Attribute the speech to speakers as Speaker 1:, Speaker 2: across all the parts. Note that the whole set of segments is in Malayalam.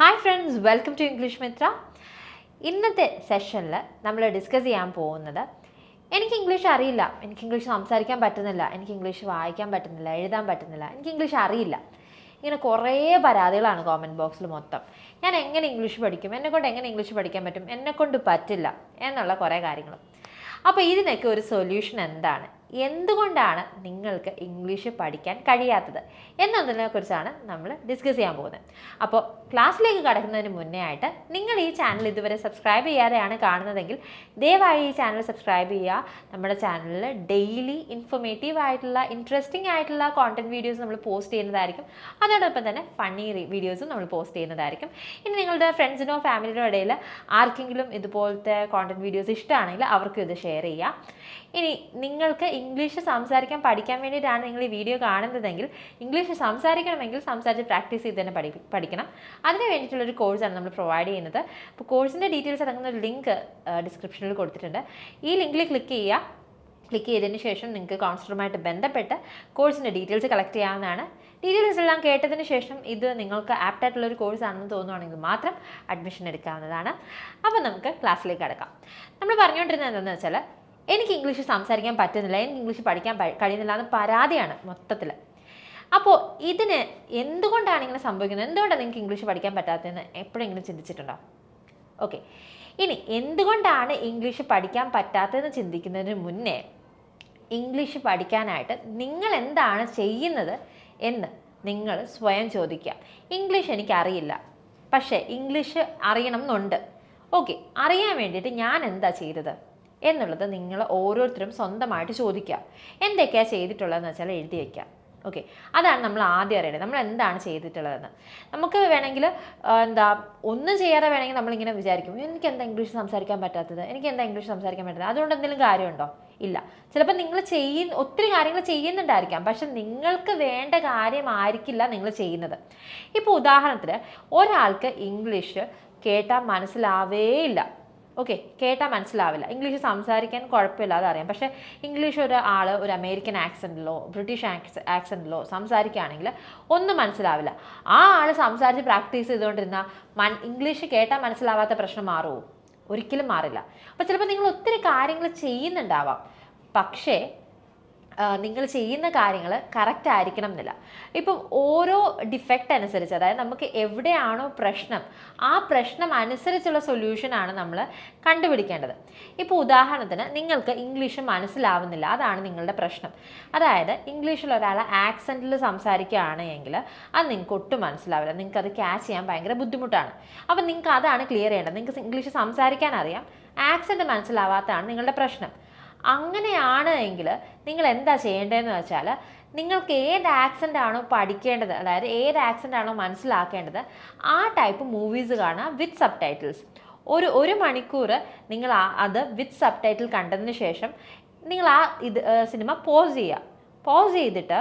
Speaker 1: Hi friends welcome to English Mitra ഇന്നത്തെ സെഷനിൽ നമ്മൾ ഡിസ്കസ് ചെയ്യാൻ പോകുന്നത് എനിക്ക് ഇംഗ്ലീഷ് അറിയില്ല എനിക്ക് ഇംഗ്ലീഷ് സംസാരിക്കാൻ പറ്റുന്നില്ല എനിക്ക് ഇംഗ്ലീഷ് വായിക്കാൻ പറ്റുന്നില്ല എഴുതാൻ പറ്റുന്നില്ല എനിക്ക് ഇംഗ്ലീഷ് അറിയില്ല. ഇങ്ങനെ കുറേ പരാതികളാണ് കോമന്റ് ബോക്സിൽ മൊത്തം. ഞാൻ എങ്ങനെ ഇംഗ്ലീഷ് പഠിക്കും എന്നെക്കൊണ്ട് എങ്ങനെ ഇംഗ്ലീഷ് പഠിക്കാൻ പറ്റും എന്നെക്കൊണ്ട് പറ്റില്ല എന്നുള്ള കുറേ കാര്യങ്ങൾ അപ്പോൾ ഇതിനൊക്കെ ഒരു സൊല്യൂഷൻ എന്താണ്? എന്തുകൊണ്ടാണ് നിങ്ങൾക്ക് ഇംഗ്ലീഷ് പഠിക്കാൻ കഴിയാത്തത്? എന്നതിനെ കുറിച്ചാണ് നമ്മൾ ഡിസ്കസ് ചെയ്യാൻ പോകുന്നത്. അപ്പോൾ ക്ലാസ്സിലേക്ക് കടക്കുന്നതിന് മുന്നേ ആയിട്ട് നിങ്ങൾ ഈ ചാനൽ ഇതുവരെ സബ്സ്ക്രൈബ് ചെയ്യാതെയാണ് കാണുന്നതെങ്കിൽ ദയവായി ഈ ചാനൽ സബ്സ്ക്രൈബ് ചെയ്യുക. നമ്മുടെ ചാനലിൽ ഡെയിലി ഇൻഫോർമേറ്റീവ് ആയിട്ടുള്ള ഇൻട്രസ്റ്റിംഗ് ആയിട്ടുള്ള കോണ്ടന്റ് വീഡിയോസ് നമ്മൾ പോസ്റ്റ് ചെയ്യുന്നതായിരിക്കും. അതോടൊപ്പം തന്നെ ഫണ്ണി വീഡിയോസും നമ്മൾ പോസ്റ്റ് ചെയ്യുന്നതായിരിക്കും. ഇനി നിങ്ങളുടെ ഫ്രണ്ട്സിനോ ഫാമിലിനോ ഇടയിൽ ആർക്കെങ്കിലും ഇതുപോലത്തെ കോണ്ടന്റ് വീഡിയോസ് ഇഷ്ടമാണെങ്കിൽ അവർക്കും ഇത് ഷെയർ ചെയ്യുക. ഇനി നിങ്ങൾക്ക് ഇംഗ്ലീഷ് സംസാരിക്കാൻ പഠിക്കാൻ വേണ്ടിയിട്ടാണ് നിങ്ങൾ ഈ വീഡിയോ കാണുന്നതെങ്കിൽ ഇംഗ്ലീഷ് സംസാരിക്കണമെങ്കിൽ സംസാരിച്ച് പ്രാക്ടീസ് ചെയ്ത് തന്നെ പഠി പഠിക്കണം. അതിന് വേണ്ടിയിട്ടുള്ളൊരു കോഴ്സാണ് നമ്മൾ പ്രൊവൈഡ് ചെയ്യുന്നത്. അപ്പോൾ കോഴ്സിന്റെ ഡീറ്റെയിൽസ് അടങ്ങുന്ന ഒരു ലിങ്ക് ഡിസ്ക്രിപ്ഷനിൽ കൊടുത്തിട്ടുണ്ട്. ഈ ലിങ്കിൽ ക്ലിക്ക് ചെയ്യുക. ക്ലിക്ക് ചെയ്തതിന് ശേഷം നിങ്ങൾക്ക് കൗൺസിലറുമായിട്ട് ബന്ധപ്പെട്ട് കോഴ്സിന്റെ ഡീറ്റെയിൽസ് കളക്ട് ചെയ്യാവുന്നതാണ്. ഡീറ്റെയിൽസ് എല്ലാം കേട്ടതിന് ശേഷം ഇത് നിങ്ങൾക്ക് ആപ്റ്റായിട്ടുള്ളൊരു ആയിട്ടുള്ള ഒരു കോഴ്സ് ആണെന്ന് തോന്നുവാണെങ്കിൽ മാത്രം അഡ്മിഷൻ എടുക്കാവുന്നതാണ്. അപ്പോൾ നമുക്ക് ക്ലാസ്സിലേക്ക് അടക്കാം നമ്മൾ പറഞ്ഞുകൊണ്ടിരുന്നത് എന്താണെന്ന് വെച്ചാൽ എനിക്ക് ഇംഗ്ലീഷ് സംസാരിക്കാൻ പറ്റുന്നില്ല എനിക്ക് ഇംഗ്ലീഷ് പഠിക്കാൻ കഴിയുന്നില്ല എന്ന് പരാതിയാണ് മൊത്തത്തിൽ അപ്പോൾ ഇതിന് എന്തുകൊണ്ടാണ് ഇങ്ങനെ സംഭവിക്കുന്നത്? എന്തുകൊണ്ടാണ് നിങ്ങൾക്ക് ഇംഗ്ലീഷ് പഠിക്കാൻ പറ്റാത്തതെന്ന് എപ്പോഴെങ്കിലും ചിന്തിച്ചിട്ടുണ്ടോ? ഓക്കെ. ഇനി എന്തുകൊണ്ടാണ് ഇംഗ്ലീഷ് പഠിക്കാൻ പറ്റാത്തതെന്ന് ചിന്തിക്കുന്നതിന് മുന്നേ ഇംഗ്ലീഷ് പഠിക്കാനായിട്ട് നിങ്ങൾ എന്താണ് ചെയ്യുന്നത് എന്ന് നിങ്ങൾ സ്വയം ചോദിക്കുക. ഇംഗ്ലീഷ് എനിക്കറിയില്ല പക്ഷേ ഇംഗ്ലീഷ് അറിയണം എന്നുണ്ട്. ഓക്കെ അറിയാൻ വേണ്ടിയിട്ട് ഞാൻ എന്താ ചെയ്തത്? എന്നുള്ളത് നിങ്ങൾ ഓരോരുത്തരും സ്വന്തമായിട്ട് ചോദിക്കുക. എന്തൊക്കെയാണ് ചെയ്തിട്ടുള്ളതെന്ന് വെച്ചാൽ എഴുതി വയ്ക്കുക ഓക്കെ അതാണ് നമ്മൾ ആദ്യം അറിയേണ്ടത്. നമ്മൾ എന്താണ് ചെയ്തിട്ടുള്ളതെന്ന്. നമുക്ക് വേണമെങ്കിൽ എന്താ ഒന്നും ചെയ്യാതെ വേണമെങ്കിൽ നമ്മളിങ്ങനെ വിചാരിക്കും. എനിക്ക് എന്താ ഇംഗ്ലീഷ് സംസാരിക്കാൻ പറ്റാത്തത്? എനിക്ക് എന്താ ഇംഗ്ലീഷ് സംസാരിക്കാൻ പറ്റാത്തത്? അതുകൊണ്ട് എന്തെങ്കിലും കാര്യമുണ്ടോ? ഇല്ല. ചിലപ്പോൾ നിങ്ങൾ ചെയ്യുന്ന ഒത്തിരി കാര്യങ്ങൾ ചെയ്യുന്നുണ്ടായിരിക്കാം. പക്ഷെ നിങ്ങൾക്ക് വേണ്ട കാര്യമായിരിക്കില്ല നിങ്ങൾ ചെയ്യുന്നത്. ഇപ്പോൾ ഉദാഹരണത്തിന് ഒരാൾക്ക് ഇംഗ്ലീഷ് കേട്ടാൽ മനസ്സിലാവേയില്ല. ഓക്കെ കേട്ടാൽ മനസ്സിലാവില്ല. ഇംഗ്ലീഷ് സംസാരിക്കാൻ കുഴപ്പമില്ലാതെ അറിയാം പക്ഷേ ഇംഗ്ലീഷ് ഒരാൾ ഒരു അമേരിക്കൻ ആക്സെന്റിലോ ബ്രിട്ടീഷ് ആക്സ് ആക്സെന്റിലോ സംസാരിക്കുകയാണെങ്കിൽ ഒന്നും മനസ്സിലാവില്ല. ആ ആൾ സംസാരിച്ച് പ്രാക്ടീസ് ചെയ്തുകൊണ്ടിരുന്ന മൻ ഇംഗ്ലീഷ് കേട്ടാൽ മനസ്സിലാവാത്ത പ്രശ്നം മാറുമോ ഒരിക്കലും മാറില്ല. അപ്പോൾ ചിലപ്പോൾ നിങ്ങൾ ഒത്തിരി കാര്യങ്ങൾ ചെയ്യുന്നുണ്ടാവാം. പക്ഷേ നിങ്ങൾ ചെയ്യുന്ന കാര്യങ്ങൾ കറക്റ്റ് ആയിരിക്കണം എന്നില്ല. ഇപ്പം ഓരോ ഡിഫക്റ്റ് അനുസരിച്ച് അതായത് നമുക്ക് എവിടെയാണോ പ്രശ്നം ആ പ്രശ്നം അനുസരിച്ചുള്ള സൊല്യൂഷനാണ് നമ്മൾ കണ്ടുപിടിക്കേണ്ടത്. ഇപ്പോൾ ഉദാഹരണത്തിന് നിങ്ങൾക്ക് ഇംഗ്ലീഷ് മനസ്സിലാവുന്നില്ല അതാണ് നിങ്ങളുടെ പ്രശ്നം. അതായത് ഇംഗ്ലീഷിൽ ഒരാൾ ആക്സെന്റിൽ സംസാരിക്കുകയാണ് എങ്കിൽ അത് നിങ്ങൾക്ക് ഒട്ടും മനസ്സിലാവില്ല. നിങ്ങൾക്ക് അത് ക്യാച്ച് ചെയ്യാൻ ഭയങ്കര ബുദ്ധിമുട്ടാണ്. അപ്പം നിങ്ങൾക്ക് അതാണ് ക്ലിയർ ചെയ്യേണ്ടത്. നിങ്ങൾക്ക് ഇംഗ്ലീഷ് സംസാരിക്കാൻ അറിയാം. ആക്സെന്റ് മനസ്സിലാവാത്തതാണ് നിങ്ങളുടെ പ്രശ്നം. അങ്ങനെയാണ് എങ്കിൽ നിങ്ങൾ എന്താ ചെയ്യേണ്ടതെന്ന് വെച്ചാൽ നിങ്ങൾക്ക് ഏത് ആക്സെന്റ് ആണോ പഠിക്കേണ്ടത് അതായത് ഏത് ആക്സെന്റ് ആണോ മനസ്സിലാക്കേണ്ടത് ആ ടൈപ്പ് മൂവീസ് കാണുക വിത്ത് സബ് ടൈറ്റിൽസ് ഒരു ഒരു മണിക്കൂർ നിങ്ങൾ ആ അത് വിത്ത് സബ് ടൈറ്റിൽ കണ്ടതിന് ശേഷം നിങ്ങൾ ആ ഇത് സിനിമ പോസ് ചെയ്യുക. പോസ് ചെയ്തിട്ട്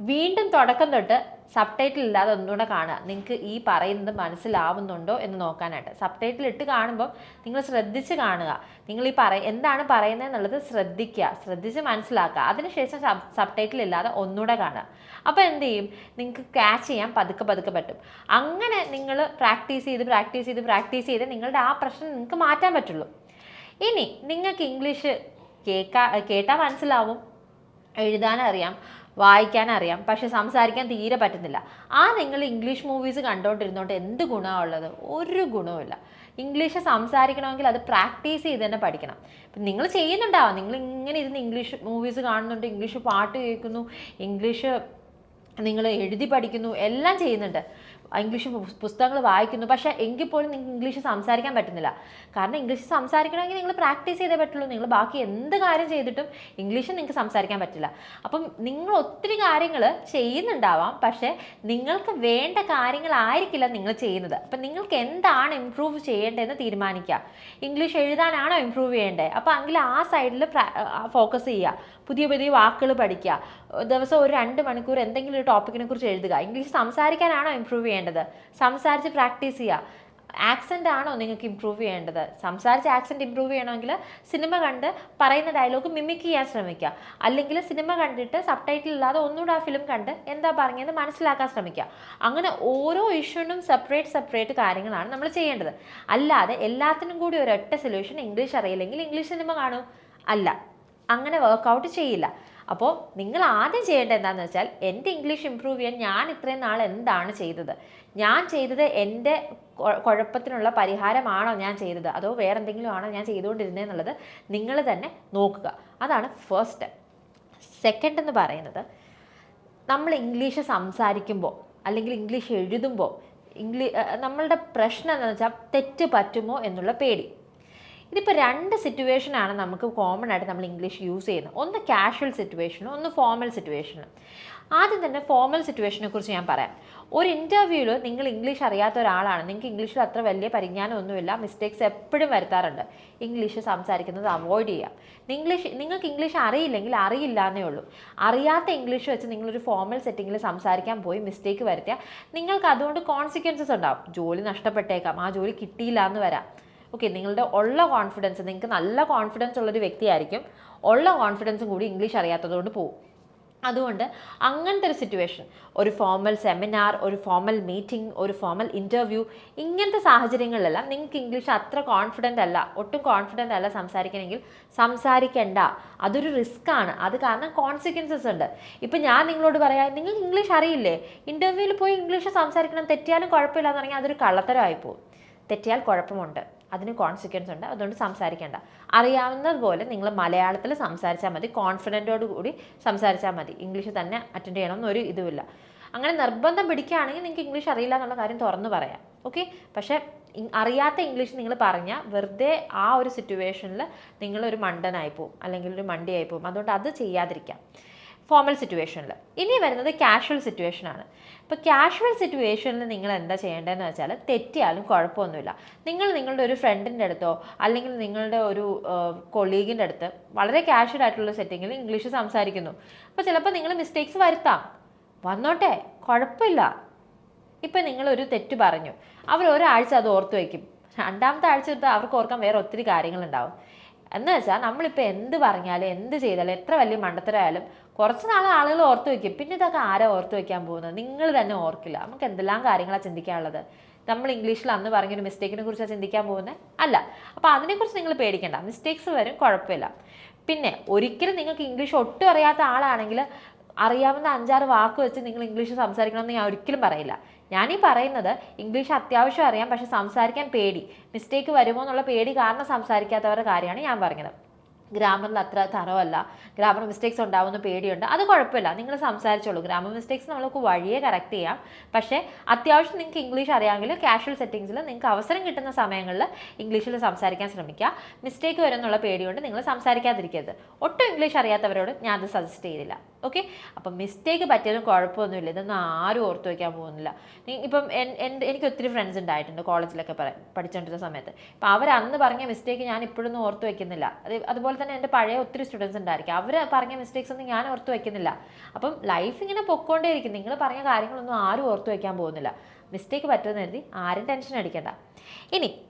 Speaker 1: വീണ്ടും തുടക്കം തൊട്ട് സബ് ടൈറ്റിൽ ഇല്ലാതെ ഒന്നുകൂടെ കാണുക. നിങ്ങൾക്ക് ഈ പറയുന്നത് മനസ്സിലാവുന്നുണ്ടോ എന്ന് നോക്കാനായിട്ട്. സബ് ടൈറ്റിൽ ഇട്ട് കാണുമ്പോൾ നിങ്ങൾ ശ്രദ്ധിച്ച് കാണുക. നിങ്ങൾ ഈ പറ എന്താണ് പറയുന്നത് എന്നുള്ളത് ശ്രദ്ധിക്കുക. ശ്രദ്ധിച്ച് മനസ്സിലാക്കുക. അതിനുശേഷം സബ് സബ് ടൈറ്റിൽ ഇല്ലാതെ ഒന്നുകൂടെ കാണുക. അപ്പോൾ എന്ത് ചെയ്യും? നിങ്ങൾക്ക് ക്യാച്ച് ചെയ്യാൻ പതുക്കെ പതുക്കെ പറ്റും. അങ്ങനെ നിങ്ങൾ പ്രാക്ടീസ് ചെയ്ത് പ്രാക്ടീസ് ചെയ്ത് പ്രാക്ടീസ് ചെയ്ത് നിങ്ങളുടെ ആ പ്രശ്നം നിങ്ങൾക്ക് മാറ്റാൻ പറ്റുള്ളൂ. ഇനി നിങ്ങൾക്ക് ഇംഗ്ലീഷ് കേൾക്കാ കേട്ടാൽ മനസ്സിലാവും. എഴുതാൻ അറിയാം. വായിക്കാൻ അറിയാം പക്ഷെ സംസാരിക്കാൻ തീരെ പറ്റുന്നില്ല. ആ നിങ്ങൾ ഇംഗ്ലീഷ് മൂവീസ് കണ്ടുകൊണ്ടിരുന്നോണ്ട് എന്ത് ഗുണമാണ് ഉള്ളത്? ഒരു ഗുണവുമില്ല ഇംഗ്ലീഷ് സംസാരിക്കണമെങ്കിൽ അത് പ്രാക്ടീസ് ചെയ്ത് തന്നെ പഠിക്കണം. ഇപ്പം നിങ്ങൾ ചെയ്യുന്നുണ്ടാവാം. നിങ്ങൾ ഇങ്ങനെ ഇരുന്ന് ഇംഗ്ലീഷ് മൂവീസ് കാണുന്നുണ്ട്. ഇംഗ്ലീഷ് പാട്ട് കേൾക്കുന്നു. ഇംഗ്ലീഷ് നിങ്ങൾ എഴുതി പഠിക്കുന്നു. എല്ലാം ചെയ്യുന്നുണ്ട്. ഇംഗ്ലീഷ് പുസ്തകങ്ങൾ വായിക്കുന്നു. പക്ഷേ എങ്കിൽ പോലും നിങ്ങൾക്ക് ഇംഗ്ലീഷ് സംസാരിക്കാൻ പറ്റുന്നില്ല. കാരണം ഇംഗ്ലീഷ് സംസാരിക്കണമെങ്കിൽ നിങ്ങൾ പ്രാക്ടീസ് ചെയ്തേ പറ്റുള്ളൂ. നിങ്ങൾ ബാക്കി എന്ത് കാര്യം ചെയ്തിട്ടും ഇംഗ്ലീഷ് നിങ്ങൾക്ക് സംസാരിക്കാൻ പറ്റില്ല. അപ്പം നിങ്ങൾ ഒത്തിരി കാര്യങ്ങൾ ചെയ്യുന്നുണ്ടാവാം. പക്ഷേ നിങ്ങൾക്ക് വേണ്ട കാര്യങ്ങളായിരിക്കില്ല നിങ്ങൾ ചെയ്യുന്നത്. അപ്പം നിങ്ങൾക്ക് എന്താണ് ഇമ്പ്രൂവ് ചെയ്യേണ്ടതെന്ന് തീരുമാനിക്കുക. ഇംഗ്ലീഷ് എഴുതാനാണോ ഇമ്പ്രൂവ് ചെയ്യേണ്ടത്? അപ്പോൾ എങ്കിൽ ആ സൈഡിൽ ഫോക്കസ് ചെയ്യുക. പുതിയ പുതിയ വാക്കുകൾ പഠിക്കുക. ദിവസം ഒരു രണ്ട് മണിക്കൂർ എന്തെങ്കിലും ഒരു ടോപ്പിക്കിനെ കുറിച്ച് എഴുതുക. ഇംഗ്ലീഷ് സംസാരിക്കാനാണോ ഇമ്പ്രൂവ് ചെയ്യേണ്ടത്? സംസാരിച്ച് പ്രാക്ടീസ് ചെയ്യുക. ആക്സെന്റ് ആണോ നിങ്ങൾക്ക് ഇമ്പ്രൂവ് ചെയ്യേണ്ടത്? സംസാരിച്ച് ആക്സെന്റ് ഇമ്പ്രൂവ് ചെയ്യണമെങ്കിൽ സിനിമ കണ്ട് പറയുന്ന ഡയലോഗ് മിമിക് ചെയ്യാൻ ശ്രമിക്കുക. അല്ലെങ്കിൽ സിനിമ കണ്ടിട്ട് സബ് ടൈറ്റിൽ ഇല്ലാതെ ഒന്നുകൂടെ ആ ഫിലിം കണ്ട് എന്താ പറഞ്ഞതെന്ന് മനസ്സിലാക്കാൻ ശ്രമിക്കുക. അങ്ങനെ ഓരോ ഇഷ്യൂനും സെപ്പറേറ്റ് സെപ്പറേറ്റ് കാര്യങ്ങളാണ് നമ്മൾ ചെയ്യേണ്ടത്. അല്ലാതെ എല്ലാത്തിനും കൂടി ഒരൊറ്റ സൊല്യൂഷൻ ഇംഗ്ലീഷ് അറിയില്ലെങ്കിൽ ഇംഗ്ലീഷ് സിനിമ കാണൂ. അല്ല. അങ്ങനെ വർക്കൗട്ട് ചെയ്യില്ല. അപ്പോൾ നിങ്ങൾ ആദ്യം ചെയ്യേണ്ടത് എന്താണെന്ന് വെച്ചാൽ എന്റെ ഇംഗ്ലീഷ് ഇമ്പ്രൂവ് ചെയ്യാൻ ഞാൻ ഇത്രയും നാൾ എന്താണ് ചെയ്തത്? ഞാൻ ചെയ്തത് എന്റെ കുഴപ്പത്തിനുള്ള പരിഹാരമാണോ ഞാൻ ചെയ്തത്? അതോ വേറെ എന്തെങ്കിലും ആണോ ഞാൻ ചെയ്തുകൊണ്ടിരുന്നത് എന്നുള്ളത് നിങ്ങൾ തന്നെ നോക്കുക. അതാണ് ഫസ്റ്റ് സെക്കൻഡ് എന്ന് പറയുന്നത് നമ്മൾ ഇംഗ്ലീഷ് സംസാരിക്കുമ്പോൾ അല്ലെങ്കിൽ ഇംഗ്ലീഷ് എഴുതുമ്പോൾ ഇംഗ്ലീ നമ്മളുടെ പ്രശ്നം എന്താണെന്ന് വെച്ചാൽ തെറ്റ് പറ്റുമോ എന്നുള്ള പേടി. ഇതിപ്പോൾ രണ്ട് സിറ്റുവേഷനാണ് നമുക്ക് കോമൺ ആയിട്ട് നമ്മൾ ഇംഗ്ലീഷ് യൂസ് ചെയ്യുന്നത്. ഒന്ന് കാഷ്വൽ സിറ്റുവേഷനും ഒന്ന് ഫോമൽ സിറ്റുവേഷനും ആദ്യം തന്നെ ഫോമൽ സിറ്റുവേഷനെ കുറിച്ച് ഞാൻ പറയാം. ഒരു ഇന്റർവ്യൂവിൽ നിങ്ങൾ ഇംഗ്ലീഷ് അറിയാത്ത ഒരാളാണ് നിങ്ങൾക്ക് ഇംഗ്ലീഷിൽ അത്ര വലിയ പരിജ്ഞാനമൊന്നുമില്ല മിസ്റ്റേക്സ് എപ്പോഴും വരുത്താറുണ്ട്. ഇംഗ്ലീഷ് സംസാരിക്കുന്നത് അവോയ്ഡ് ചെയ്യാം. ഇംഗ്ലീഷ് നിങ്ങൾക്ക് ഇംഗ്ലീഷ് അറിയില്ലെങ്കിൽ അറിയില്ല എന്നേ ഉള്ളൂ. അറിയാത്ത ഇംഗ്ലീഷ് വെച്ച് നിങ്ങളൊരു ഫോമൽ സെറ്റിങ്ങിൽ സംസാരിക്കാൻ പോയി മിസ്റ്റേക്ക് വരുത്തിയാൽ നിങ്ങൾക്ക് അതുകൊണ്ട് കോൺസിക്വൻസസ് ഉണ്ടാവും. ജോലി നഷ്ടപ്പെട്ടേക്കാം ആ ജോലി കിട്ടിയില്ല എന്ന് വരാം. ഓക്കെ നിങ്ങളുടെ ഉള്ള കോൺഫിഡൻസ് നിങ്ങൾക്ക് നല്ല കോൺഫിഡൻസ് ഉള്ളൊരു വ്യക്തിയായിരിക്കും. ഉള്ള കോൺഫിഡൻസും കൂടി ഇംഗ്ലീഷ് അറിയാത്തതുകൊണ്ട് പോകും അതുകൊണ്ട് അങ്ങനത്തെ ഒരു സിറ്റുവേഷൻ ഒരു ഫോമൽ സെമിനാർ ഒരു ഫോമൽ മീറ്റിംഗ് ഒരു ഫോമൽ ഇന്റർവ്യൂ ഇങ്ങനത്തെ സാഹചര്യങ്ങളിലെല്ലാം നിങ്ങൾക്ക് ഇംഗ്ലീഷ് അത്ര കോൺഫിഡന്റ് അല്ല ഒട്ടും കോൺഫിഡന്റ് അല്ല സംസാരിക്കണമെങ്കിൽ സംസാരിക്കേണ്ട. അതൊരു റിസ്ക് ആണ്. അത് കാരണം കോൺസിക്വൻസസ് ഉണ്ട്. ഇപ്പം ഞാൻ നിങ്ങളോട് പറയാം നിങ്ങൾക്ക് ഇംഗ്ലീഷ് അറിയില്ലേ? ഇന്റർവ്യൂവിൽ പോയി ഇംഗ്ലീഷ് സംസാരിക്കണം. തെറ്റിയാലും കുഴപ്പമില്ല എന്ന് പറഞ്ഞാൽ അതൊരു കള്ളത്തരമായി പോകും തെറ്റിയാൽ കുഴപ്പമുണ്ട്. അതിന് കോൺസിക്വൻസ് ഉണ്ട്. അതുകൊണ്ട് സംസാരിക്കേണ്ട. അറിയാവുന്നതുപോലെ നിങ്ങൾ മലയാളത്തിൽ സംസാരിച്ചാൽ മതി. കോൺഫിഡന്റോട് കൂടി സംസാരിച്ചാൽ മതി. ഇംഗ്ലീഷ് തന്നെ അറ്റൻഡ് ചെയ്യണം എന്നൊരു ഇതുമില്ല. അങ്ങനെ നിർബന്ധം പിടിക്കുകയാണെങ്കിൽ നിങ്ങൾക്ക് ഇംഗ്ലീഷ് അറിയില്ല എന്നുള്ള കാര്യം തുറന്നു പറയാം. ഓക്കെ പക്ഷേ അറിയാത്ത ഇംഗ്ലീഷ് നിങ്ങൾ പറഞ്ഞാൽ വെറുതെ ആ ഒരു സിറ്റുവേഷനിൽ നിങ്ങളൊരു മണ്ടനായി പോകും അല്ലെങ്കിൽ ഒരു മണ്ടിയായി പോകും അതുകൊണ്ട് അത് ചെയ്യാതിരിക്കാം. ഫോർമൽ സിറ്റുവേഷനിൽ ഇനി വരുന്നത് കാഷ്വൽ സിറ്റുവേഷനാണ് ഇപ്പോൾ കാഷ്വൽ സിറ്റുവേഷനിൽ നിങ്ങൾ എന്താ ചെയ്യേണ്ടതെന്ന് വെച്ചാൽ തെറ്റിയാലും കുഴപ്പമൊന്നുമില്ല. നിങ്ങൾ നിങ്ങളുടെ ഒരു ഫ്രണ്ടിന്റെ അടുത്തോ അല്ലെങ്കിൽ നിങ്ങളുടെ ഒരു കൊളീഗിന്റെ അടുത്ത് വളരെ കാഷ്വൽ ആയിട്ടുള്ള സെറ്റിങ്ങിൽ ഇംഗ്ലീഷ് സംസാരിക്കുന്നു. അപ്പോൾ ചിലപ്പോൾ നിങ്ങൾ മിസ്റ്റേക്സ് വരുത്താം. വന്നോട്ടെ കുഴപ്പമില്ല. ഇപ്പം നിങ്ങളൊരു തെറ്റ് പറഞ്ഞു. അവർ ഒരാഴ്ച അത് ഓർത്ത് വയ്ക്കും രണ്ടാമത്തെ ആഴ്ച എടുത്താൽ അവർക്ക് ഓർക്കാൻ വേറെ ഒത്തിരി കാര്യങ്ങളുണ്ടാവും. എന്ന് വെച്ചാൽ നമ്മളിപ്പോൾ എന്ത് പറഞ്ഞാലും എന്ത് ചെയ്താലും എത്ര വലിയ മണ്ടത്തരമായാലും കുറച്ച് നാൾ ആളുകൾ ഓർത്ത് വെക്കും. പിന്നെ ഇതൊക്കെ ആരാ ഓർത്ത് വെക്കാൻ പോകുന്നത്? നിങ്ങൾ തന്നെ ഓർക്കില്ല. നമുക്ക് എന്തെല്ലാം കാര്യങ്ങളാണ് ചിന്തിക്കാനുള്ളത്? നമ്മൾ ഇംഗ്ലീഷിൽ അന്ന് പറഞ്ഞൊരു മിസ്റ്റേക്കിനെ കുറിച്ചാണ് ചിന്തിക്കാൻ പോകുന്നത് അല്ല. അപ്പോൾ അതിനെക്കുറിച്ച് നിങ്ങൾ പേടിക്കേണ്ട. മിസ്റ്റേക്സ് വരും കുഴപ്പമില്ല. പിന്നെ ഒരിക്കലും നിങ്ങൾക്ക് ഇംഗ്ലീഷ് ഒട്ടും അറിയാത്ത ആളാണെങ്കിൽ അറിയാവുന്ന അഞ്ചാറ് വാക്ക് വെച്ച് നിങ്ങൾ ഇംഗ്ലീഷ് സംസാരിക്കണമെന്ന് ഞാൻ ഒരിക്കലും പറയില്ല. ഞാനീ പറയുന്നത് ഇംഗ്ലീഷ് അത്യാവശ്യം അറിയാം പക്ഷെ സംസാരിക്കാൻ പേടി. മിസ്റ്റേക്ക് വരുമോ എന്നുള്ള പേടി കാരണം സംസാരിക്കാത്തവരുടെ കാര്യമാണ് ഞാൻ പറഞ്ഞത്. ഗ്രാമറിൽ അത്ര തറവല്ല. ഗ്രാമർ മിസ്റ്റേക്സ് ഉണ്ടാവുന്ന പേടിയുണ്ട്. അത് കുഴപ്പമില്ല. നിങ്ങൾ സംസാരിച്ചോളൂ. ഗ്രാമർ മിസ്റ്റേക്സ് നമുക്ക് വഴിയെ കറക്റ്റ് ചെയ്യാം. പക്ഷേ അത്യാവശ്യം നിങ്ങൾക്ക് ഇംഗ്ലീഷ് അറിയാമെങ്കിൽ കാഷ്വൽ സെറ്റിങ്സിൽ നിങ്ങൾക്ക് അവസരം കിട്ടുന്ന സമയങ്ങളിൽ ഇംഗ്ലീഷിൽ സംസാരിക്കാൻ ശ്രമിക്കുക. മിസ്റ്റേക്ക് വരുമെന്നുള്ള പേടിയുണ്ട്. നിങ്ങൾ സംസാരിക്കാതിരിക്കരുത്. ഒട്ടും ഇംഗ്ലീഷ് അറിയാത്തവരോട് ഞാനത് സജസ്റ്റ് ചെയ്തില്ല. ഓക്കെ അപ്പം മിസ്റ്റേക്ക് പറ്റിയാലും കുഴപ്പമൊന്നുമില്ല. ഇതൊന്നും ആരും ഓർത്ത് വയ്ക്കാൻ പോകുന്നില്ല. ഇപ്പം എൻ- എന്റെ എനിക്ക് ഒത്തിരി ഫ്രണ്ട്സ് ഉണ്ടായിട്ടുണ്ട് കോളേജിലൊക്കെ പഠിച്ചുകൊണ്ടിരുന്ന സമയത്ത്. അപ്പോൾ അവർ അന്ന് പറഞ്ഞ മിസ്റ്റേക്ക് ഞാൻ ഇപ്പോഴൊന്നും ഓർത്ത് വയ്ക്കുന്നില്ല അത് അതുപോലെ തന്നെ എന്റെ പഴയ ഒത്തിരി സ്റ്റുഡൻസ് ഉണ്ടായിരിക്കും. അവർ പറഞ്ഞ മിസ്റ്റേക്സ് ഒന്നും ഞാൻ ഓർത്ത് വയ്ക്കുന്നില്ല അപ്പം ലൈഫ് ഇങ്ങനെ പൊക്കോണ്ടേയിരിക്കും നിങ്ങൾ പറഞ്ഞ കാര്യങ്ങളൊന്നും ആരും ഓർത്ത് വയ്ക്കാൻ പോകുന്നില്ല. മിസ്റ്റേക്ക് പറ്റുമെന്ന് കരുതി ആരും ടെൻഷൻ അടിക്കേണ്ട. ഇനി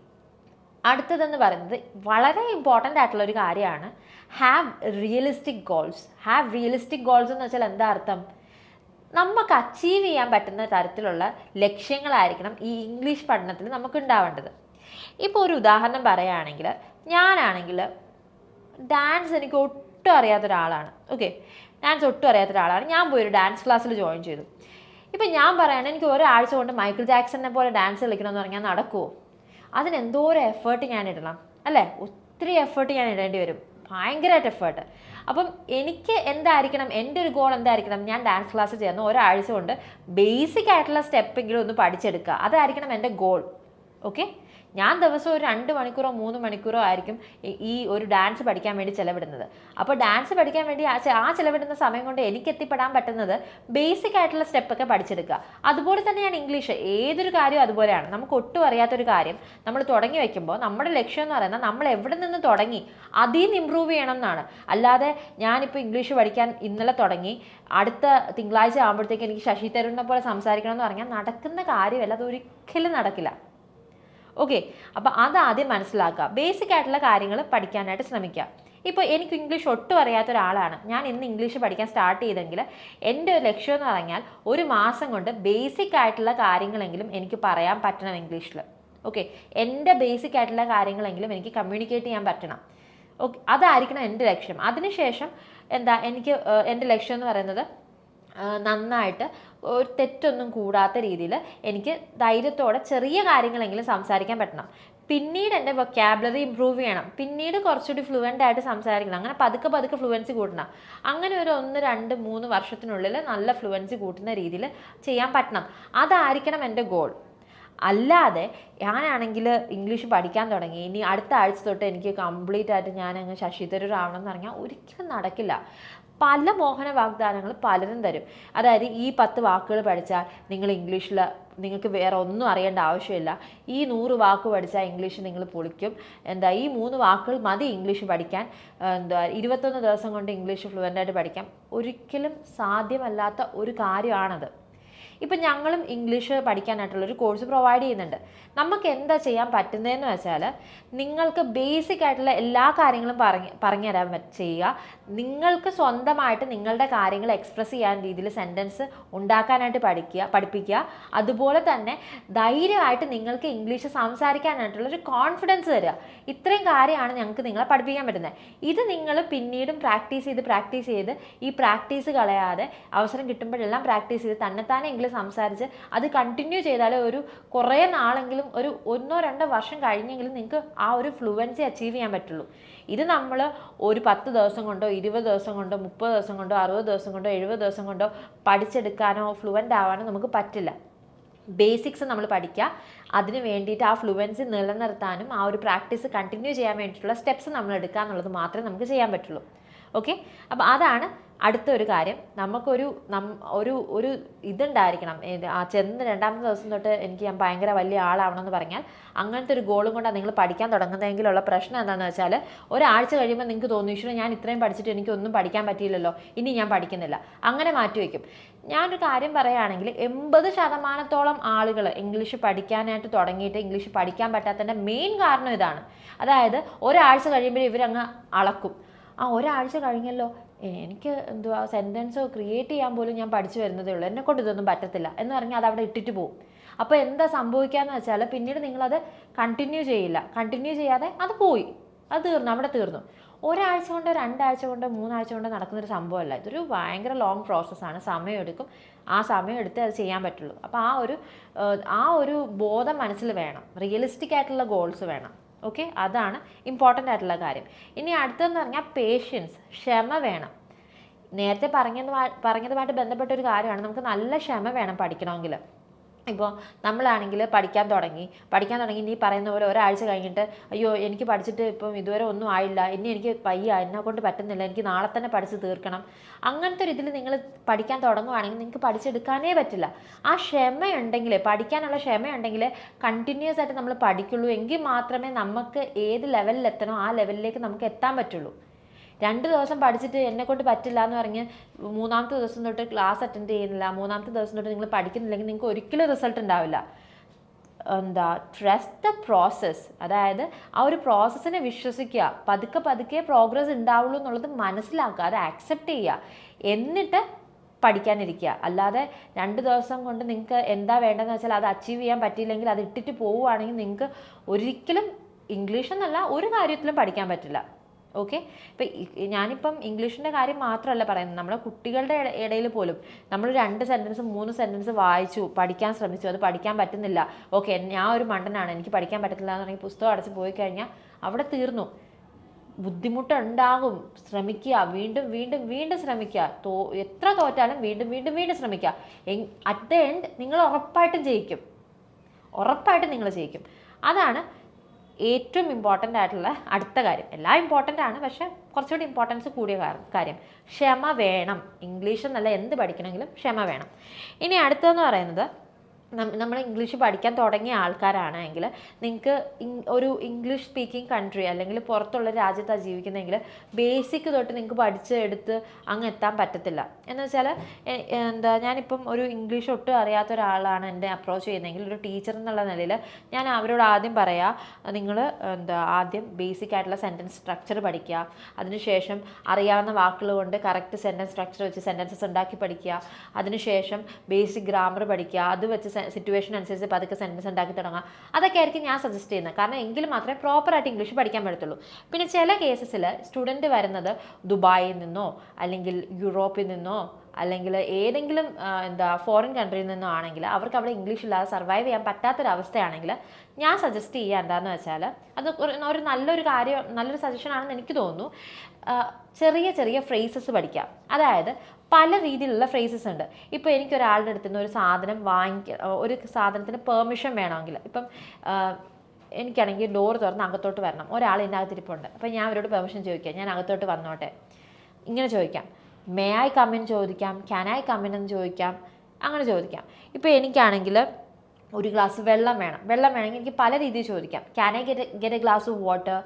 Speaker 1: അടുത്തതെന്ന് പറയുന്നത് വളരെ ഇമ്പോർട്ടന്റ് ആയിട്ടുള്ള ഒരു കാര്യമാണ്. Have realistic goals have realistic goals എന്ന് വെച്ചാൽ എന്താ അർത്ഥം? നമുക്ക് അച്ചീവ് ചെയ്യാൻ പറ്റുന്ന തരത്തിലുള്ള ലക്ഷ്യങ്ങളായിരിക്കണം ഈ ഇംഗ്ലീഷ് പഠനത്തിൽ നമുക്ക് ഉണ്ടാവേണ്ടത്. ഇപ്പോൾ ഒരു ഉദാഹരണം പറയുകയാണെങ്കിൽ ഞാനാണെങ്കിൽ ഡാൻസ് എനിക്ക് ഒട്ടും അറിയാത്ത ഒരാളാണ്. ഓക്കെ ഡാൻസ് ഒട്ടും അറിയാത്ത ഒരാളാണ്. ഞാൻ പോയി ഒരു ഡാൻസ് ക്ലാസ്സിൽ ജോയിൻ ചെയ്തു. ഇപ്പം ഞാൻ പറയുകയാണെങ്കിൽ എനിക്ക് ഒരാഴ്ച കൊണ്ട് മൈക്കിൾ ജാക്സനെ പോലെ ഡാൻസ് കളിക്കണമെന്ന് പറഞ്ഞാൽ നടക്കുമോ അതിന് എന്തോരം എഫേർട്ട് ഞാൻ ഇടണം അല്ലേ? ഒത്തിരി എഫേർട്ട് ഞാൻ ഇടേണ്ടി വരും. ഭയങ്കരമായിട്ട് എഫേർട്ട് അപ്പം എനിക്ക് എന്തായിരിക്കണം എന്റെ ഒരു ഗോൾ എന്തായിരിക്കണം? ഞാൻ ഡാൻസ് ക്ലാസ് ചേർന്ന് ഒരാഴ്ച കൊണ്ട് ബേസിക് ആയിട്ടുള്ള സ്റ്റെപ്പെങ്കിലും ഒന്ന് പഠിച്ചെടുക്കുക. അതായിരിക്കണം എന്റെ ഗോൾ ഓക്കെ ഞാൻ ദിവസം ഒരു രണ്ട് മണിക്കൂറോ മൂന്ന് മണിക്കൂറോ ആയിരിക്കും ഈ- ഒരു ഡാൻസ് പഠിക്കാൻ വേണ്ടി ചിലവിടുന്നത്. അപ്പോൾ ഡാൻസ് പഠിക്കാൻ വേണ്ടി ആ ചിലവിടുന്ന സമയം കൊണ്ട് എനിക്ക് എത്തിപ്പെടാൻ പറ്റുന്നത് ബേസിക് ആയിട്ടുള്ള സ്റ്റെപ്പൊക്കെ പഠിച്ചെടുക്കുക. അതുപോലെ തന്നെയാണ് ഇംഗ്ലീഷ്. ഏതൊരു കാര്യവും അതുപോലെയാണ്. നമുക്ക് ഒട്ടും അറിയാത്തൊരു കാര്യം നമ്മൾ തുടങ്ങി വെക്കുമ്പോൾ നമ്മുടെ ലക്ഷ്യം എന്ന് പറയുന്നത് നമ്മൾ എവിടെ നിന്ന് തുടങ്ങി അതിൽ നിന്ന് ഇമ്പ്രൂവ് ചെയ്യണം എന്നാണ്. അല്ലാതെ ഞാനിപ്പോൾ ഇംഗ്ലീഷ് പഠിക്കാൻ ഇന്നലെ തുടങ്ങി. അടുത്ത തിങ്കളാഴ്ച ആകുമ്പോഴത്തേക്ക് എനിക്ക് ശശി തരൂരിനെ പോലെ സംസാരിക്കണം എന്ന് പറഞ്ഞാൽ നടക്കുന്ന കാര്യമല്ല. അതൊരിക്കലും നടക്കില്ല. ഓക്കെ അപ്പോൾ ആദ്യം മനസ്സിലാക്കുക. ബേസിക് ആയിട്ടുള്ള കാര്യങ്ങൾ പഠിക്കാനായിട്ട് ശ്രമിക്കുക. ഇപ്പോൾ എനിക്ക് ഇംഗ്ലീഷ് ഒട്ടും അറിയാത്ത ഒരാളാണ്. ഞാൻ ഇന്ന് ഇംഗ്ലീഷ് പഠിക്കാൻ സ്റ്റാർട്ട് ചെയ്തെങ്കിൽ എന്റെ ഒരു ലക്ഷ്യം എന്ന് പറഞ്ഞാൽ ഒരു മാസം കൊണ്ട് ബേസിക് ആയിട്ടുള്ള കാര്യങ്ങളെങ്കിലും എനിക്ക് പറയാൻ പറ്റണം ഇംഗ്ലീഷിൽ ഓക്കെ എന്റെ ബേസിക് ആയിട്ടുള്ള കാര്യങ്ങളെങ്കിലും എനിക്ക് കമ്മ്യൂണിക്കേറ്റ് ചെയ്യാൻ പറ്റണം. ഓക്കെ അതായിരിക്കണം എന്റെ ലക്ഷ്യം. അതിനുശേഷം എന്താ എനിക്ക് എന്റെ ലക്ഷ്യം എന്ന് പറയുന്നത് നന്നായിട്ട് ഒരു തെറ്റൊന്നും കൂടാത്ത രീതിയിൽ എനിക്ക് ധൈര്യത്തോടെ ചെറിയ കാര്യങ്ങളെങ്കിലും സംസാരിക്കാൻ പറ്റണം. പിന്നീട് എന്റെ വൊക്കാബുലറി ഇമ്പ്രൂവ് ചെയ്യണം. പിന്നീട് കുറച്ചുകൂടി ഫ്ലുവന്റ് ആയിട്ട് സംസാരിക്കണം. അങ്ങനെ പതുക്കെ പതുക്കെ ഫ്ലുവൻസി കൂട്ടണം. അങ്ങനെ ഒരു ഒന്ന് രണ്ട് മൂന്ന് വർഷത്തിനുള്ളിൽ നല്ല ഫ്ലുവൻസി കൂട്ടുന്ന രീതിയിൽ ചെയ്യാൻ പറ്റണം. അതായിരിക്കണം എന്റെ ഗോൾ അല്ലാതെ ഞാനാണെങ്കിൽ ഇംഗ്ലീഷ് പഠിക്കാൻ തുടങ്ങി. ഇനി അടുത്ത ആഴ്ച തൊട്ട് എനിക്ക് കംപ്ലീറ്റ് ആയിട്ട് ഞാൻ അങ്ങ് ശശി ആവണം എന്ന് പറഞ്ഞാൽ ഒരിക്കലും നടക്കില്ല. പല മോഹന വാഗ്ദാനങ്ങൾ പലരും തരും. അതായത് ഈ പത്ത് വാക്കുകൾ പഠിച്ചാൽ നിങ്ങൾ ഇംഗ്ലീഷിൽ നിങ്ങൾക്ക് വേറെ ഒന്നും അറിയേണ്ട ആവശ്യമില്ല. ഈ നൂറ് വാക്ക് പഠിച്ചാൽ ഇംഗ്ലീഷ് നിങ്ങൾ പൊളിക്കും. എന്താ ഈ മൂന്ന് വാക്കുകൾ മതി ഇംഗ്ലീഷ് പഠിക്കാൻ. എന്താ ഇരുപത്തൊന്ന് ദിവസം കൊണ്ട് ഇംഗ്ലീഷ് ഫ്ലുവന്റായിട്ട് പഠിക്കാം. ഒരിക്കലും സാധ്യമല്ലാത്ത ഒരു കാര്യമാണത്. ഇപ്പം ഞങ്ങളും ഇംഗ്ലീഷ് പഠിക്കാനായിട്ടുള്ളൊരു കോഴ്സ് പ്രൊവൈഡ് ചെയ്യുന്നുണ്ട്. നമുക്ക് എന്താ ചെയ്യാൻ പറ്റുന്നതെന്ന് വെച്ചാൽ നിങ്ങൾക്ക് ബേസിക് ആയിട്ടുള്ള എല്ലാ കാര്യങ്ങളും പറഞ്ഞ് പറഞ്ഞു തരാൻ ചെയ്യുക. നിങ്ങൾക്ക് സ്വന്തമായിട്ട് നിങ്ങളുടെ കാര്യങ്ങൾ എക്സ്പ്രസ് ചെയ്യാൻ രീതിയിൽ സെന്റൻസ് ഉണ്ടാക്കാനായിട്ട് പഠിക്കുക പഠിപ്പിക്കുക. അതുപോലെ തന്നെ ധൈര്യമായിട്ട് നിങ്ങൾക്ക് ഇംഗ്ലീഷ് സംസാരിക്കാനായിട്ടുള്ളൊരു കോൺഫിഡൻസ് തരിക ഇത്രയും കാര്യമാണ് ഞങ്ങൾക്ക് നിങ്ങളെ പഠിപ്പിക്കാൻ പറ്റുന്നത്. ഇത് നിങ്ങൾ പിന്നീടും പ്രാക്ടീസ് ചെയ്ത് പ്രാക്ടീസ് ചെയ്ത് ഈ പ്രാക്ടീസ് കളയാതെ അവസരം കിട്ടുമ്പോഴെല്ലാം പ്രാക്ടീസ് ചെയ്ത് തന്നെത്താനെ എങ്കിലും സംസാരിച്ച് അത് കണ്ടിന്യൂ ചെയ്താൽ ഒരു കുറേ നാളെങ്കിലും ഒരു ഒന്നോ രണ്ടോ വർഷം കഴിഞ്ഞെങ്കിലും നിങ്ങൾക്ക് ആ ഒരു ഫ്ലുവൻസി അച്ചീവ് ചെയ്യാൻ പറ്റുള്ളൂ. ഇത് നമ്മൾ ഒരു പത്ത് ദിവസം കൊണ്ടോ ഇരുപത് ദിവസം കൊണ്ടോ മുപ്പത് ദിവസം കൊണ്ടോ അറുപത് ദിവസം കൊണ്ടോ എഴുപത് ദിവസം കൊണ്ടോ പഠിച്ചെടുക്കാനോ ഫ്ലുവന്റ് ആവാനോ നമുക്ക് പറ്റില്ല. ബേസിക്സ് നമ്മൾ പഠിക്കുക അതിന് വേണ്ടിയിട്ട് ആ ഫ്ലുവൻസി നിലനിർത്താനും ആ ഒരു പ്രാക്ടീസ് കണ്ടിന്യൂ ചെയ്യാൻ വേണ്ടിയിട്ടുള്ള സ്റ്റെപ്സ് നമ്മൾ എടുക്കുക എന്നുള്ളത് മാത്രമേ നമുക്ക് ചെയ്യാൻ പറ്റുള്ളൂ. ഓക്കെ അപ്പോൾ അതാണ് അടുത്ത ഒരു കാര്യം. നമുക്കൊരു നം ഒരു ഒരു ഇതുണ്ടായിരിക്കണം. ആ ചെന്ന് രണ്ടാമത്തെ ദിവസം തൊട്ട് എനിക്ക് ഞാൻ ഭയങ്കര വലിയ ആളാവണം എന്ന് പറഞ്ഞാൽ അങ്ങനത്തെ ഒരു ഗോളും കൊണ്ടാണ് നിങ്ങൾ പഠിക്കാൻ തുടങ്ങുന്നതെങ്കിലുള്ള പ്രശ്നം എന്താണെന്ന് വെച്ചാൽ ഒരാഴ്ച കഴിയുമ്പോൾ നിങ്ങൾക്ക് തോന്നി ഈശ്വരൻ ഞാൻ ഇത്രയും പഠിച്ചിട്ട് എനിക്ക് ഒന്നും പഠിക്കാൻ പറ്റിയില്ലല്ലോ ഇനി ഞാൻ പഠിക്കുന്നില്ല. അങ്ങനെ മാറ്റി വയ്ക്കും. ഞാനൊരു കാര്യം പറയുകയാണെങ്കിൽ എൺപത് ശതമാനത്തോളം ആളുകൾ ഇംഗ്ലീഷ് പഠിക്കാനായിട്ട് തുടങ്ങിയിട്ട് ഇംഗ്ലീഷ് പഠിക്കാൻ പറ്റാത്തതിന്റെ മെയിൻ കാരണം ഇതാണ്. അതായത് ഒരാഴ്ച കഴിയുമ്പോൾ ഇവരങ്ങ് അളക്കും. ആ ഒരാഴ്ച കഴിഞ്ഞല്ലോ എനിക്ക് എന്തുവാ സെന്റൻസോ ക്രിയേറ്റ് ചെയ്യാൻ പോലും ഞാൻ പഠിച്ചു വരുന്നതേ ഉള്ളൂ. എന്നെ കൊണ്ട് ഇതൊന്നും പറ്റത്തില്ല. എന്ന് പറഞ്ഞാൽ അത് അവിടെ ഇട്ടിട്ട് പോകും അപ്പോൾ എന്താ സംഭവിക്കാന്ന് വെച്ചാൽ പിന്നീട് നിങ്ങളത് കണ്ടിന്യൂ ചെയ്യില്ല. കണ്ടിന്യൂ ചെയ്യാതെ അത് പോയി. അത് തീർന്നു. അവിടെ തീർന്നു. ഒരാഴ്ച കൊണ്ട് രണ്ടാഴ്ച കൊണ്ട് മൂന്നാഴ്ച കൊണ്ട് നടക്കുന്നൊരു സംഭവമല്ല. ഇതൊരു ഭയങ്കര ലോങ് പ്രോസസ്സാണ് സമയമെടുക്കും ആ സമയം എടുത്ത് അത് ചെയ്യാൻ പറ്റുള്ളൂ. അപ്പോൾ ആ ഒരു ആ ഒരു ബോധം മനസ്സിൽ വേണം. റിയലിസ്റ്റിക് ആയിട്ടുള്ള ഗോൾസ് വേണം. ഓക്കെ അതാണ് ഇമ്പോർട്ടന്റ് ആയിട്ടുള്ള കാര്യം. ഇനി അടുത്തതെന്ന് പറഞ്ഞാൽ പേഷ്യൻസ് ക്ഷമ വേണം. നേരത്തെ പറഞ്ഞത് പറഞ്ഞതുമായിട്ട് ബന്ധപ്പെട്ട ഒരു കാര്യമാണ്. നമുക്ക് നല്ല ക്ഷമ വേണം പഠിക്കണമെങ്കിൽ. ഇപ്പോൾ നമ്മളാണെങ്കിൽ പഠിക്കാൻ തുടങ്ങി. പഠിക്കാൻ തുടങ്ങി നീ പറയുന്ന പോലെ ഒരാഴ്ച കഴിഞ്ഞിട്ട് അയ്യോ എനിക്ക് പഠിച്ചിട്ട് ഇപ്പം ഇതുവരെ ഒന്നും ആയില്ല. ഇനി എനിക്ക് പയ്യ എന്നെ കൊണ്ട് പറ്റുന്നില്ല. എനിക്ക് നാളെ തന്നെ പഠിച്ച് തീർക്കണം. അങ്ങനത്തെ ഒരു ഇതിൽ നിങ്ങൾ പഠിക്കാൻ തുടങ്ങുവാണെങ്കിൽ നിങ്ങൾക്ക് പഠിച്ചെടുക്കാനേ പറ്റില്ല. ആ ക്ഷമയുണ്ടെങ്കിൽ പഠിക്കാനുള്ള ക്ഷമയുണ്ടെങ്കിൽ കണ്ടിന്യൂസ് ആയിട്ട് നമ്മൾ പഠിക്കുള്ളൂ. എങ്കിൽ മാത്രമേ നമുക്ക് ഏത് ലെവലിലെത്തണോ ആ ലെവലിലേക്ക് നമുക്ക് എത്താൻ പറ്റുള്ളൂ. രണ്ട് ദിവസം പഠിച്ചിട്ട് എന്നെ കൊണ്ട് പറ്റില്ല എന്ന് പറഞ്ഞ് മൂന്നാമത്തെ ദിവസം തൊട്ട് ക്ലാസ് അറ്റൻഡ് ചെയ്യുന്നില്ല. മൂന്നാമത്തെ ദിവസം തൊട്ട് നിങ്ങൾ പഠിക്കുന്നില്ലെങ്കിൽ നിങ്ങൾക്ക് ഒരിക്കലും റിസൾട്ട് ഉണ്ടാവില്ല. എന്താ ട്രസ്റ്റ് ദ പ്രോസസ്സ് അതായത് ആ ഒരു പ്രോസസ്സിനെ വിശ്വസിക്കുക. പതുക്കെ പതുക്കെ പ്രോഗ്രസ് ഉണ്ടാവുള്ളൂ എന്നുള്ളത് മനസ്സിലാക്കുക. അത് ആക്സെപ്റ്റ് ചെയ്യുക. എന്നിട്ട് പഠിക്കാനിരിക്കുക. അല്ലാതെ രണ്ട് ദിവസം കൊണ്ട് നിങ്ങൾക്ക് എന്താ വേണ്ടതെന്ന് വെച്ചാൽ അത് അച്ചീവ് ചെയ്യാൻ പറ്റിയില്ലെങ്കിൽ അത് ഇട്ടിട്ട് പോവുകയാണെങ്കിൽ നിങ്ങൾക്ക് ഒരിക്കലും ഇംഗ്ലീഷ് എന്നല്ല ഒരു കാര്യത്തിലും പഠിക്കാൻ പറ്റില്ല. ഓക്കെ ഇപ്പം ഞാനിപ്പം ഇംഗ്ലീഷിന്റെ കാര്യം മാത്രമല്ല പറയുന്നത്. നമ്മുടെ കുട്ടികളുടെ ഇടയിൽ പോലും നമ്മൾ രണ്ട് സെന്റൻസ് മൂന്ന് സെന്റൻസ് വായിച്ചു പഠിക്കാൻ ശ്രമിച്ചു. അത് പഠിക്കാൻ പറ്റുന്നില്ല. ഓക്കെ ഞാൻ ഒരു മണ്ടനാണ്. എനിക്ക് പഠിക്കാൻ പറ്റത്തില്ല എന്ന് പറഞ്ഞാൽ പുസ്തകം അടച്ച് പോയി കഴിഞ്ഞാൽ അവിടെ തീർന്നു. ബുദ്ധിമുട്ടുണ്ടാകും. ശ്രമിക്കുക. വീണ്ടും വീണ്ടും വീണ്ടും ശ്രമിക്കുക. തോ എത്ര തോറ്റാലും വീണ്ടും വീണ്ടും വീണ്ടും ശ്രമിക്കുക. അറ്റ് ദ എൻഡ് നിങ്ങൾ ഉറപ്പായിട്ടും ജയിക്കും. ഉറപ്പായിട്ടും നിങ്ങൾ ജയിക്കും. അതാണ് ഏറ്റവും ഇമ്പോർട്ടന്റ് ആയിട്ടുള്ള അടുത്ത കാര്യം. എല്ലാം ഇമ്പോർട്ടന്റ് ആണ് പക്ഷെ കുറച്ചുകൂടി ഇമ്പോർട്ടൻസ് കൂടിയ കാര്യം. ക്ഷമ വേണം. ഇംഗ്ലീഷ് എന്നല്ല എന്ത് പഠിക്കണമെങ്കിലും ക്ഷമ വേണം. ഇനി അടുത്തതെന്ന് പറയുന്നത് നമ്മൾ ഇംഗ്ലീഷ് പഠിക്കാൻ തുടങ്ങിയ ആൾക്കാരാണെങ്കിൽ നിങ്ങൾക്ക് ഒരു ഇംഗ്ലീഷ് സ്പീക്കിംഗ് കൺട്രി അല്ലെങ്കിൽ പുറത്തുള്ള രാജ്യത്താണ് ജീവിക്കുന്നതെങ്കിൽ ബേസിക് തൊട്ട് നിങ്ങൾക്ക് പഠിച്ചെടുത്ത് അങ്ങ് എത്താൻ പറ്റത്തില്ല. എന്ന് വെച്ചാൽ എന്താ ഞാനിപ്പം ഒരു ഇംഗ്ലീഷ് ഒട്ടും അറിയാത്ത ഒരാളാണ് എന്നെ അപ്രോച്ച് ചെയ്യുന്നതെങ്കിൽ ഒരു ടീച്ചർ എന്നുള്ള നിലയിൽ ഞാൻ അവരോട് ആദ്യം പറയാം നിങ്ങൾ എന്താ ആദ്യം ബേസിക് ആയിട്ടുള്ള സെന്റൻസ് സ്ട്രക്ചർ പഠിക്കുക. അതിനുശേഷം അറിയാവുന്ന വാക്കുകൾ കൊണ്ട് കറക്റ്റ് സെന്റൻസ് സ്ട്രക്ചർ വെച്ച് സെന്റൻസസ് ഉണ്ടാക്കി പഠിക്കുക. അതിനുശേഷം ബേസിക് ഗ്രാമർ പഠിക്കുക. അത് വെച്ച് സിറ്റുവേഷൻ അനുസരിച്ച് പതുക്കെ സെന്റൻസ് ഉണ്ടാക്കി തുടങ്ങുക അതൊക്കെ ആയിരിക്കും ഞാൻ സജസ്റ്റ് ചെയ്യുന്നത്. കാരണം എങ്കിൽ മാത്രമേ പ്രോപ്പറായിട്ട് ഇംഗ്ലീഷ് പഠിക്കാൻ പറ്റത്തുള്ളൂ. പിന്നെ ചില കേസസിൽ സ്റ്റുഡന്റ് വരുന്നത് ദുബായിൽ നിന്നോ അല്ലെങ്കിൽ യൂറോപ്പിൽ നിന്നോ അല്ലെങ്കിൽ ഏതെങ്കിലും എന്താ ഫോറിൻ കൺട്രിയിൽ നിന്നോ ആണെങ്കിൽ അവർക്ക് അവിടെ ഇംഗ്ലീഷ് ഇല്ലാതെ സർവൈവ് ചെയ്യാൻ പറ്റാത്തൊരവസ്ഥയാണെങ്കിൽ ഞാൻ സജസ്റ്റ് ചെയ്യുക എന്താണെന്ന് വെച്ചാൽ അത് ഒരു നല്ലൊരു കാര്യം നല്ലൊരു സജഷൻ ആണെന്ന് എനിക്ക് തോന്നുന്നു. ചെറിയ ചെറിയ ഫ്രേസസ് പഠിക്കാം. അതായത് പല രീതിയിലുള്ള ഫ്രേസസ് ഉണ്ട്. ഇപ്പോൾ എനിക്ക് ഒരാളുടെ അടുത്ത് നിന്ന് ഒരു സാധനം വാങ്ങിക്ക ഒരു സാധനത്തിന് പെർമിഷൻ വേണമെങ്കിൽ ഇപ്പം എനിക്കാണെങ്കിൽ ഡോർ തുറന്ന് അകത്തോട്ട് വരണം. ഒരാൾ എന്റെ അകത്തിരിപ്പുണ്ട് അപ്പം ഞാൻ അവരോട് പെർമിഷൻ ചോദിക്കാം. ഞാൻ അകത്തോട്ട് വന്നോട്ടെ. ഇങ്ങനെ ചോദിക്കാം. മേ ഐ കമ്മിൻ ചോദിക്കാം? ക്യാൻ ഐ കമ്മിൻ എന്ന് ചോദിക്കാം? അങ്ങനെ ചോദിക്കാം. ഇപ്പോൾ എനിക്കാണെങ്കിൽ ഒരു ഗ്ലാസ് വെള്ളം വേണം. വെള്ളം വേണമെങ്കിൽ എനിക്ക് പല രീതിയിൽ ചോദിക്കാം. Can I get get a glass of water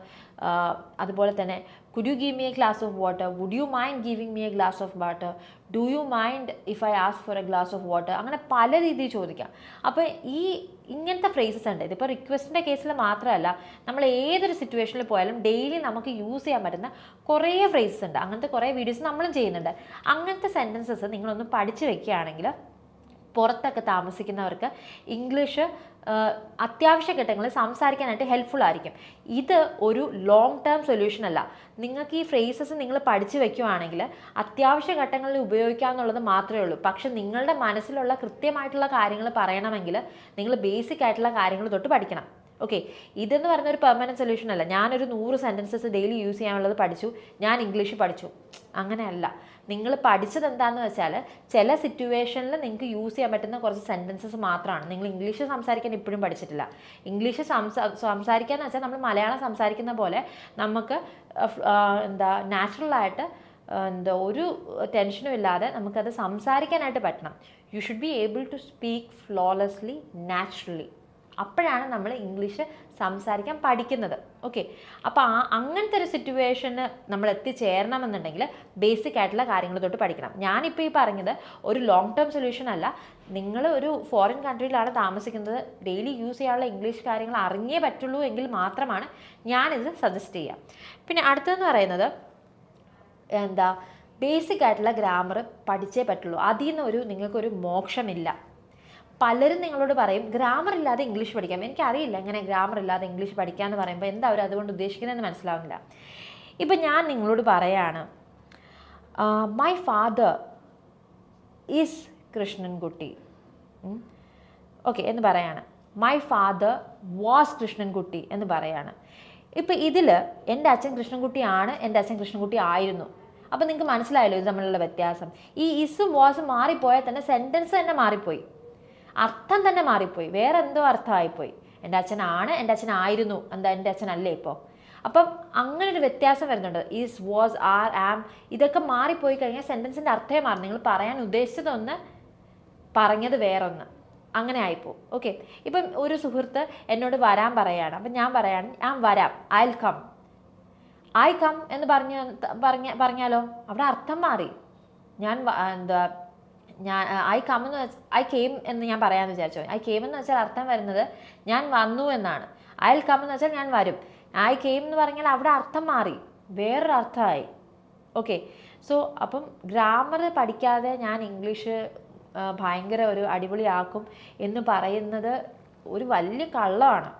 Speaker 1: അതുപോലെ തന്നെ could you give me a glass of water would you mind giving me a glass of water do you mind if I ask for a glass of water അങ്ങനെ പല രീതിയിൽ ചോദിക്കാം. അപ്പോൾ ഈ ഇങ്ങനത്തെ ഫ്രേസസ് ഉണ്ട്. ഇതിപ്പോൾ റിക്വസ്റ്റിന്റെ കേസിൽ മാത്രമല്ല നമ്മൾ ഏതൊരു സിറ്റുവേഷനിൽ പോയാലും ഡെയിലി നമുക്ക് യൂസ് ചെയ്യാൻ പറ്റുന്ന കുറേ ഫ്രേസസ് ഉണ്ട്. അങ്ങനത്തെ കുറേ വീഡിയോസ് നമ്മളും ചെയ്യുന്നുണ്ട്. അങ്ങനത്തെ സെന്റൻസസ് നിങ്ങളൊന്ന് പഠിച്ചു വെക്കുകയാണെങ്കിൽ പുറത്തൊക്കെ താമസിക്കുന്നവർക്ക് ഇംഗ്ലീഷ് അത്യാവശ്യ ഘട്ടങ്ങളിൽ സംസാരിക്കാനായിട്ട് ഹെൽപ്ഫുൾ ആയിരിക്കും. ഇത് ഒരു ലോങ് ടേം സൊല്യൂഷൻ അല്ല. നിങ്ങൾക്ക് ഈ ഫ്രേസസ് നിങ്ങൾ പഠിച്ചു വെക്കുവാണെങ്കിൽ അത്യാവശ്യ ഘട്ടങ്ങളിൽ ഉപയോഗിക്കാമെന്നുള്ളത് മാത്രമേ ഉള്ളൂ. പക്ഷെ നിങ്ങളുടെ മനസ്സിലുള്ള കൃത്യമായിട്ടുള്ള കാര്യങ്ങൾ പറയണമെങ്കിൽ നിങ്ങൾ ബേസിക് ആയിട്ടുള്ള കാര്യങ്ങൾ തൊട്ട് പഠിക്കണം. ഓക്കെ ഇതെന്ന് പറഞ്ഞ ഒരു പെർമനന്റ് സൊല്യൂഷൻ അല്ല. ഞാനൊരു നൂറ് സെന്റൻസസ് ഡെയിലി യൂസ് ചെയ്യാനുള്ളത് പഠിച്ചു. ഞാൻ ഇംഗ്ലീഷ് പഠിച്ചു. അങ്ങനെയല്ല. നിങ്ങൾ പഠിച്ചത് എന്താണെന്ന് വെച്ചാൽ ചില സിറ്റുവേഷനിൽ നിങ്ങൾക്ക് യൂസ് ചെയ്യാൻ പറ്റുന്ന കുറച്ച് സെന്റൻസസ് മാത്രമാണ്. നിങ്ങൾ ഇംഗ്ലീഷ് സംസാരിക്കാൻ ഇപ്പോഴും പഠിച്ചിട്ടില്ല. ഇംഗ്ലീഷ് സംസാ സംസാരിക്കുക എന്ന് വെച്ചാൽ നമ്മൾ മലയാളം സംസാരിക്കുന്ന പോലെ നമുക്ക് എന്താ നാച്ചുറലായിട്ട് എന്താ ഒരു ടെൻഷനും ഇല്ലാതെ നമുക്കത് സംസാരിക്കാനായിട്ട് പറ്റണം. You should be able to speak flawlessly naturally അപ്പോഴാണ് നമ്മൾ ഇംഗ്ലീഷ് സംസാരിക്കാൻ പഠിക്കുന്നത്. ഓക്കെ അപ്പോൾ ആ അങ്ങനത്തെ ഒരു സിറ്റുവേഷന് നമ്മൾ എത്തിച്ചേരണമെന്നുണ്ടെങ്കിൽ ബേസിക് ആയിട്ടുള്ള കാര്യങ്ങൾ തൊട്ട് പഠിക്കണം. ഞാനിപ്പോൾ ഈ പറഞ്ഞത് ഒരു ലോങ് ടേം സൊല്യൂഷൻ അല്ല. നിങ്ങൾ ഒരു ഫോറിൻ കൺട്രിയിലാണ് താമസിക്കുന്നത്. ഡെയിലി യൂസ് ചെയ്യാനുള്ള ഇംഗ്ലീഷ് കാര്യങ്ങൾ അറിഞ്ഞേ പറ്റുള്ളൂ എങ്കിൽ മാത്രമാണ് ഞാനിത് സജസ്റ്റ് ചെയ്യുക പിന്നെ അടുത്തതെന്ന് പറയുന്നത് എന്താ? ബേസിക് ആയിട്ടുള്ള ഗ്രാമർ പഠിച്ചേ പറ്റുള്ളൂ. അതിൽ നിന്ന് ഒരു നിങ്ങൾക്കൊരു മോക്ഷമില്ല. പലരും നിങ്ങളോട് പറയും ഗ്രാമർ ഇല്ലാതെ ഇംഗ്ലീഷ് പഠിക്കാം. എനിക്കറിയില്ല എങ്ങനെ ഗ്രാമർ ഇല്ലാതെ ഇംഗ്ലീഷ് പഠിക്കുക എന്ന് പറയുമ്പോൾ എന്താ അവർ അതുകൊണ്ട് ഉദ്ദേശിക്കുന്നതെന്ന് മനസ്സിലാവുന്നില്ല. ഇപ്പം ഞാൻ നിങ്ങളോട് പറയാണ് my father is Krishnankutty okay എന്ന് പറയാണ് മൈ ഫാദർ വാസ് കൃഷ്ണൻകുട്ടി എന്ന് പറയാണ്. ഇപ്പം ഇതിൽ എന്റെ അച്ഛൻ കൃഷ്ണൻകുട്ടിയാണ് എന്റെ അച്ഛൻ കൃഷ്ണൻകുട്ടി ആയിരുന്നു. അപ്പം നിങ്ങൾക്ക് മനസ്സിലായല്ലോ ഇത് തമ്മിലുള്ള വ്യത്യാസം. ഈ ഇസും വാസും മാറിപ്പോയാൽ തന്നെ സെന്റൻസ് തന്നെ മാറിപ്പോയി. അർത്ഥം തന്നെ മാറിപ്പോയി. വേറെ എന്തോ അർത്ഥമായിപ്പോയി. എന്റെ അച്ഛനാണ് എന്റെ അച്ഛനായിരുന്നു. എന്താ എന്റെ അച്ഛനല്ലേ ഇപ്പോൾ? അപ്പം അങ്ങനെ ഒരു വ്യത്യാസം വരുന്നുണ്ട്. ഈസ് വാസ് ആർ ആം ഇതൊക്കെ മാറിപ്പോയി കഴിഞ്ഞാൽ സെന്റൻസിന്റെ അർത്ഥമേ മാറും. നിങ്ങൾ പറയാൻ ഉദ്ദേശിച്ചതൊന്ന് പറഞ്ഞത് വേറൊന്ന്. അങ്ങനെ ആയിപ്പോവും. ഓക്കെ ഇപ്പം ഒരു സുഹൃത്ത് എന്നോട് വരാൻ പറയാണ്. അപ്പം ഞാൻ പറയാണ് ഞാൻ വരാം. ഐ കം ഐ കം എന്ന് പറഞ്ഞ പറഞ്ഞ പറഞ്ഞാലോ? അവിടെ അർത്ഥം മാറി. ഞാൻ എന്താ ഞാൻ ഐ കം എന്ന് വെച്ചാൽ ഐ കെയിം എന്ന് ഞാൻ പറയാമെന്ന് വിചാരിച്ചോ? ഐ കെയിം എന്ന് വെച്ചാൽ അർത്ഥം വരുന്നത് ഞാൻ വന്നു എന്നാണ്. ഐ കം എന്ന് വെച്ചാൽ ഞാൻ വരും. ഐ കെയിം എന്ന് പറഞ്ഞാൽ അവിടെ അർത്ഥം മാറി. വേറൊരു അർത്ഥമായി. ഓക്കെ സോ അപ്പം ഗ്രാമർ പഠിക്കാതെ ഞാൻ ഇംഗ്ലീഷ് ഭയങ്കര ഒരു അടിപൊളിയാക്കും എന്ന് പറയുന്നത് ഒരു വലിയ കള്ളമാണ്.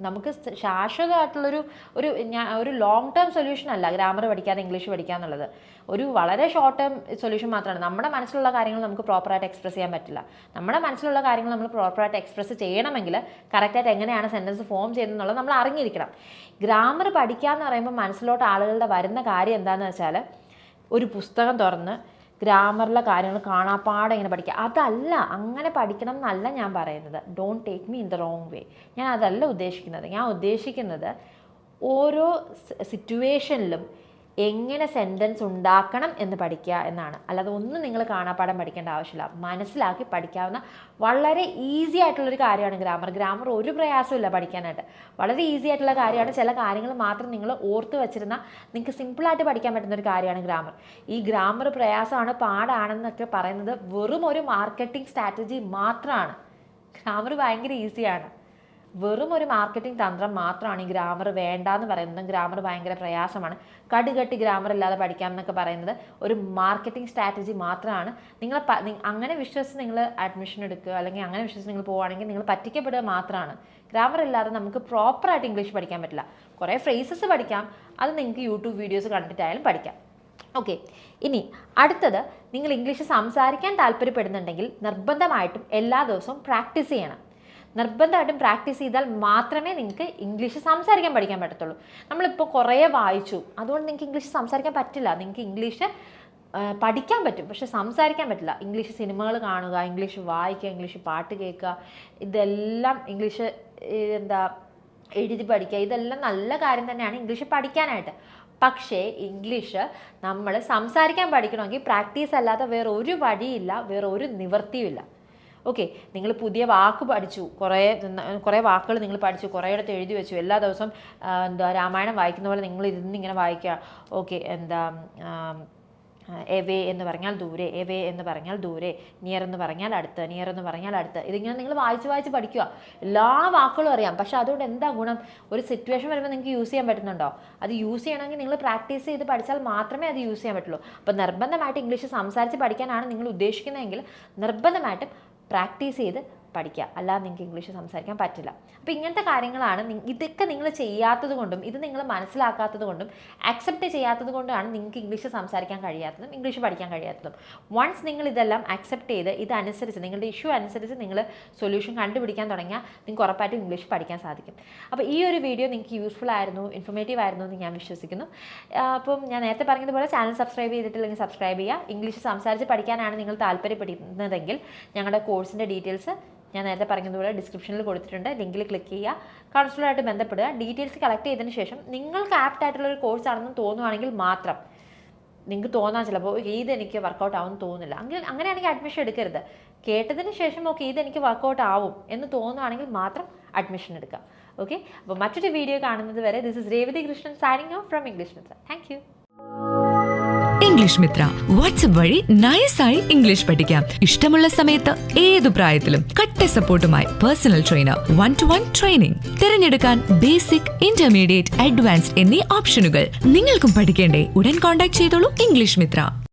Speaker 1: നമുക്ക് ശാശ്വതമായിട്ടുള്ളൊരു ഒരു ഞാൻ ഒരു ലോങ് ടേം സൊല്യൂഷൻ അല്ല ഗ്രാമർ പഠിക്കാതെ ഇംഗ്ലീഷ് പഠിക്കുക എന്നുള്ളത് ഒരു വളരെ ഷോർട്ട് ടേം സൊല്യൂഷൻ മാത്രമാണ്. നമ്മുടെ മനസ്സിലുള്ള കാര്യങ്ങൾ നമുക്ക് പ്രോപ്പറായിട്ട് എക്സ്പ്രസ് ചെയ്യാൻ പറ്റില്ല. നമ്മുടെ മനസ്സിലുള്ള കാര്യങ്ങൾ നമ്മൾ പ്രോപ്പറായിട്ട് എക്സ്പ്രസ് ചെയ്യണമെങ്കിൽ കറക്റ്റായിട്ട് എങ്ങനെയാണ് സെന്റൻസ് ഫോം ചെയ്യുന്നത് നമ്മൾ അറിഞ്ഞിരിക്കണം. ഗ്രാമർ പഠിക്കുക എന്ന് പറയുമ്പോൾ മനസ്സിലോട്ട് ആളുകളുടെ വരുന്ന കാര്യം എന്താണെന്ന് വെച്ചാൽ ഒരു പുസ്തകം തുറന്ന് ഗ്രാമറിലെ കാര്യങ്ങൾ കാണാപ്പാടെ ഇങ്ങനെ പഠിക്കുക. അതല്ല അങ്ങനെ പഠിക്കണം എന്നല്ല ഞാൻ പറയുന്നത്. Don't take me in the wrong way ഞാൻ അതല്ല ഉദ്ദേശിക്കുന്നത്. ഞാൻ ഉദ്ദേശിക്കുന്നത് ഓരോ സിറ്റുവേഷനിലും എങ്ങനെ സെന്റൻസ് ഉണ്ടാക്കണം എന്ന് പഠിക്കുക എന്നാണ്. അല്ലാതെ ഒന്നും നിങ്ങൾ കാണാപ്പാടം പഠിക്കേണ്ട ആവശ്യമില്ല. മനസ്സിലാക്കി പഠിക്കാവുന്ന വളരെ ഈസി ആയിട്ടുള്ളൊരു കാര്യമാണ് ഗ്രാമർ ഗ്രാമർ ഒരു പ്രയാസമില്ല പഠിക്കാനായിട്ട്. വളരെ ഈസി ആയിട്ടുള്ള കാര്യമാണ്. ചില കാര്യങ്ങൾ മാത്രം നിങ്ങൾ ഓർത്ത് വെച്ചിരുന്ന നിങ്ങൾക്ക് സിമ്പിളായിട്ട് പഠിക്കാൻ പറ്റുന്ന ഒരു കാര്യമാണ് ഗ്രാമർ ഈ ഗ്രാമർ പ്രയാസമാണ് പാടാണെന്നൊക്കെ പറയുന്നത് വെറും ഒരു മാർക്കറ്റിംഗ് സ്ട്രാറ്റജി മാത്രമാണ്. ഗ്രാമർ ഭയങ്കര ഈസിയാണ് വെറും ഒരു മാർക്കറ്റിംഗ് തന്ത്രം മാത്രമാണ് ഈ ഗ്രാമർ വേണ്ട എന്ന് പറയുന്നത് ഗ്രാമർ ഭയങ്കര പ്രയാസമാണ്. കടുകട്ടി ഗ്രാമർ ഇല്ലാതെ പഠിക്കാം എന്നൊക്കെ പറയുന്നത് ഒരു മാർക്കറ്റിംഗ് സ്ട്രാറ്റജി മാത്രമാണ്. നിങ്ങൾ അങ്ങനെ വിശ്വസിച്ച് നിങ്ങൾ അഡ്മിഷൻ എടുക്കുക അല്ലെങ്കിൽ അങ്ങനെ വിശ്വസിച്ച് നിങ്ങൾ പോവുകയാണെങ്കിൽ നിങ്ങൾ പറ്റിക്കപ്പെടുക മാത്രമാണ്. ഗ്രാമർ ഇല്ലാതെ നമുക്ക് പ്രോപ്പറായിട്ട് ഇംഗ്ലീഷ് പഠിക്കാൻ പറ്റില്ല. കുറേ ഫ്രേസസ് പഠിക്കാം. അത് നിങ്ങൾക്ക് യൂട്യൂബ് വീഡിയോസ് കണ്ടിട്ടായാലും പഠിക്കാം. ഓക്കെ ഇനി അടുത്തത് നിങ്ങൾ ഇംഗ്ലീഷ് സംസാരിക്കാൻ താല്പര്യപ്പെടുന്നുണ്ടെങ്കിൽ നിർബന്ധമായിട്ടും എല്ലാ ദിവസവും പ്രാക്ടീസ് ചെയ്യണം. നിർബന്ധമായിട്ടും പ്രാക്ടീസ് ചെയ്താൽ മാത്രമേ നിങ്ങൾക്ക് ഇംഗ്ലീഷ് സംസാരിക്കാൻ പഠിക്കാൻ പറ്റത്തുള്ളൂ. നമ്മളിപ്പോൾ കുറേ വായിച്ചു. അതുകൊണ്ട് നിങ്ങൾക്ക് ഇംഗ്ലീഷ് സംസാരിക്കാൻ പറ്റില്ല. നിങ്ങൾക്ക് ഇംഗ്ലീഷ് പഠിക്കാൻ പറ്റും. പക്ഷെ സംസാരിക്കാൻ പറ്റില്ല. ഇംഗ്ലീഷ് സിനിമകൾ കാണുക ഇംഗ്ലീഷ് വായിക്കുക ഇംഗ്ലീഷ് പാട്ട് കേൾക്കുക ഇതെല്ലാം ഇംഗ്ലീഷ് എന്താ എഴുതി പഠിക്കുക ഇതെല്ലാം നല്ല കാര്യം തന്നെയാണ് ഇംഗ്ലീഷ് പഠിക്കാനായിട്ട്. പക്ഷേ ഇംഗ്ലീഷ് നമ്മൾ സംസാരിക്കാൻ പഠിക്കണമെങ്കിൽ പ്രാക്ടീസ് അല്ലാതെ വേറെ ഒരു വഴിയില്ല വേറെ ഒരു നിവൃത്തിയുമില്ല. ഓക്കെ നിങ്ങൾ പുതിയ വാക്ക് പഠിച്ചു. കുറേ കുറേ വാക്കുകൾ നിങ്ങൾ പഠിച്ചു. കുറേ കുറേയിടത്ത് എഴുതി വെച്ചു. എല്ലാ ദിവസവും എന്താ രാമായണം വായിക്കുന്ന പോലെ നിങ്ങൾ ഇരുന്ന് ഇങ്ങനെ വായിക്കുക. ഓക്കെ എന്താ എവേ എന്ന് പറഞ്ഞാൽ ദൂരെ എവേ എന്ന് പറഞ്ഞാൽ ദൂരെ നിയർ എന്ന് പറഞ്ഞാൽ അടുത്ത് നിയർ എന്ന് പറഞ്ഞാൽ അടുത്ത്. ഇതിങ്ങനെ നിങ്ങൾ വായിച്ച് വായിച്ച് പഠിക്കുക. എല്ലാ വാക്കുകളും അറിയാം. പക്ഷേ അതുകൊണ്ട് എന്താ ഗുണം? ഒരു സിറ്റുവേഷൻ വരുമ്പോൾ നിങ്ങൾക്ക് യൂസ് ചെയ്യാൻ പറ്റുന്നുണ്ടോ? അത് യൂസ് ചെയ്യണമെങ്കിൽ നിങ്ങൾ പ്രാക്ടീസ് ചെയ്ത് പഠിച്ചാൽ മാത്രമേ അത് യൂസ് ചെയ്യാൻ പറ്റുള്ളൂ. അപ്പോൾ നിർബന്ധമായിട്ട് ഇംഗ്ലീഷ് സംസാരിച്ച് പഠിക്കാനാണ് നിങ്ങൾ ഉദ്ദേശിക്കുന്നതെങ്കിൽ നിർബന്ധമായിട്ടും പ്രാക്ടീസ് ചെയ്ത് പഠിക്കുക. അല്ലാതെ നിങ്ങൾക്ക് ഇംഗ്ലീഷ് സംസാരിക്കാൻ പറ്റില്ല. അപ്പോൾ ഇങ്ങനത്തെ കാര്യങ്ങളാണ് ഇതൊക്കെ നിങ്ങൾ ചെയ്യാത്തത് കൊണ്ടും ഇത് നിങ്ങൾ മനസ്സിലാക്കാത്തത് കൊണ്ടും അക്സെപ്റ്റ് ചെയ്യാത്തത് കൊണ്ടാണ് നിങ്ങൾക്ക് ഇംഗ്ലീഷ് സംസാരിക്കാൻ കഴിയാത്തതും ഇംഗ്ലീഷ് പഠിക്കാൻ കഴിയാത്തതും. വൺസ് നിങ്ങൾ ഇതെല്ലാം അക്സെപ്റ്റ് ചെയ്ത് ഇതനുസരിച്ച് നിങ്ങളുടെ ഇഷ്യൂ അനുസരിച്ച് നിങ്ങൾ സൊല്യൂഷൻ കണ്ടുപിടിക്കാൻ തുടങ്ങിയാൽ നിങ്ങൾക്ക് ഉറപ്പായിട്ടും ഇംഗ്ലീഷ് പഠിക്കാൻ സാധിക്കും. അപ്പോൾ ഈ ഒരു വീഡിയോ നിങ്ങൾക്ക് യൂസ്ഫുൾ ആയിരുന്നു ഇൻഫോർമേറ്റീവ് ആയിരുന്നു എന്ന് ഞാൻ വിശ്വസിക്കുന്നു. അപ്പം ഞാൻ നേരത്തെ പറഞ്ഞതുപോലെ ചാനൽ സബ്സ്ക്രൈബ് ചെയ്തിട്ടില്ലെങ്കിൽ സബ്സ്ക്രൈബ് ചെയ്യുക. ഇംഗ്ലീഷ് സംസാരിച്ച് പഠിക്കാനാണ് നിങ്ങൾ താല്പര്യപ്പെടുന്നതെങ്കിൽ ഞങ്ങളുടെ കോഴ്സിന്റെ ഡീറ്റെയിൽസ് ഞാൻ നേരത്തെ പറഞ്ഞതുപോലെ ഡിസ്ക്രിപ്ഷനിൽ കൊടുത്തിട്ടുണ്ട്. ലിങ്കിൽ ക്ലിക്ക് ചെയ്യുക. കൗൺസിലറായിട്ട് ബന്ധപ്പെടുക. ഡീറ്റെയിൽസ് കളക്ട് ചെയ്തതിന് ശേഷം നിങ്ങൾക്ക് ആപ്റ്റ് ആയിട്ടുള്ള ഒരു കോഴ്സ് ആണെന്ന് തോന്നുവാണെങ്കിൽ മാത്രം നിങ്ങൾക്ക് തോന്നാൻ ചിലപ്പോൾ ഇത് എനിക്ക് വർക്കൗട്ട് ആവും തോന്നുന്നില്ല. അങ്ങനെ അങ്ങനെയാണെങ്കിൽ അഡ്മിഷൻ എടുക്കരുത്. കേട്ടതിന് ശേഷം ഓക്കെ ഇത് എനിക്ക് വർക്കൗട്ട് ആവും എന്ന് തോന്നുവാണെങ്കിൽ മാത്രം അഡ്മിഷൻ എടുക്കുക. ഓക്കെ? അപ്പോൾ മറ്റൊരു വീഡിയോ കാണുന്നത് വരെ this is Revathi Krishnan signing off from English Mitra thank
Speaker 2: English Mitra WhatsApp വഴി നയസായി ഇംഗ്ലീഷ് പഠിക്കാം. ഇഷ്ടമുള്ള സമയത്ത് ഏതു പ്രായത്തിലും കട്ട സപ്പോർട്ടുമായി personal trainer one to one training തിരഞ്ഞെടുക്കാൻ ബേസിക് ഇന്റർമീഡിയറ്റ് അഡ്വാൻസ്ഡ് എന്നീ ഓപ്ഷനുകൾ നിങ്ങൾക്കും പഠിക്കേണ്ടേ. ഉടൻ കോൺടാക്ട് ചെയ്തോളൂ ഇംഗ്ലീഷ് മിത്ര.